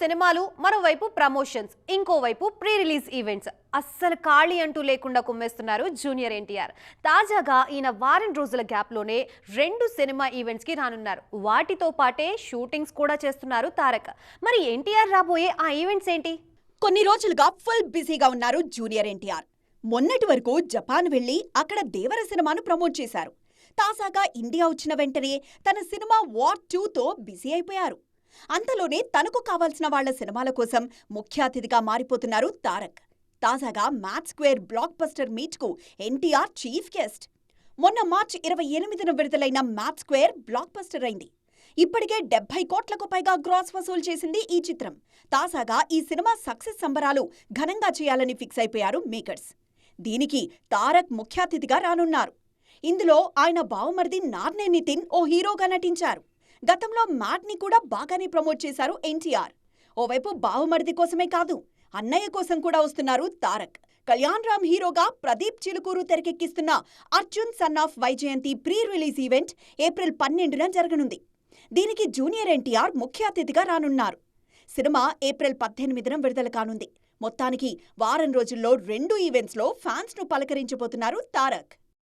సినిమాలు మరోవైపు ప్రమోషన్స్ ఇంకోవైపు ప్రీ రిలీజ్ ఈవెంట్స్. అస్సలు ఖాళీ అంటూ లేకుండా కుమ్మేస్తున్నారు జూనియర్ ఎన్టీఆర్. తాజాగా ఈయన వారం రోజుల గ్యాప్లోనే రెండు సినిమా ఈవెంట్స్కి రానున్నారు. వాటితో పాటే షూటింగ్స్ కూడా చేస్తున్నారు తారక్. మరి ఎన్టీఆర్ రాబోయే ఆ ఈవెంట్స్ ఏంటి? కొన్ని రోజులుగా ఫుల్ బిజీగా ఉన్నారు జూనియర్ ఎన్టీఆర్. మొన్నటి వరకు జపాన్ వెళ్ళి అక్కడ దేవర సినిమాను ప్రమోట్ చేశారు. తాజాగా ఇండియా వచ్చిన వెంటనే తన సినిమా వార్ టూతో బిజీ అయిపోయారు. అంతలోనే తనకు కావాల్సిన వాళ్ళ సినిమాల కోసం ముఖ్య అతిథిగా మారిపోతున్నారు తారక్. తాజాగా మ్యాథ్ స్క్వేర్ బ్లాక్ బస్టర్ మీట్కు ఎన్టీఆర్ చీఫ్ గెస్ట్. మొన్న మార్చి ఇరవై ఎనిమిదిన విడుదలైన మ్యాథ్ స్క్వేర్ బ్లాక్ బస్టర్ అయింది. ఇప్పటికే డెబ్బై కోట్లకు పైగా గ్రాస్ వసూలు చేసింది ఈ చిత్రం. తాజాగా ఈ సినిమా సక్సెస్ సంబరాలు ఘనంగా చేయాలని ఫిక్స్ అయిపోయారు మేకర్స్. దీనికి తారక్ ముఖ్య అతిథిగా రానున్నారు. ఇందులో ఆయన బావమరిది నార్నే నితిన్ ఓ హీరోగా నటించారు. గతంలో మ్యాట్ని కూడా బాగానే ప్రమోట్ చేశారు ఎన్టీఆర్. ఓవైపు బావమరిది కోసమే కాదు అన్నయ్య కోసం కూడా వస్తున్నారు తారక్. కళ్యాణ్ రామ్ హీరోగా Pradeep Chilukuri తెరకెక్కిస్తున్న Arjun son of Vyjayanthi pre release event April పన్నెండున జరగనుంది. దీనికి జూనియర్ ఎన్టీఆర్ ముఖ్య అతిథిగా రానున్నారు. సినిమా ఏప్రిల్ పద్దెనిమిదిన విడుదల కానుంది. మొత్తానికి వారం రోజుల్లో రెండు ఈవెంట్స్లో ఫ్యాన్స్ను పలకరించబోతున్నారు తారక్.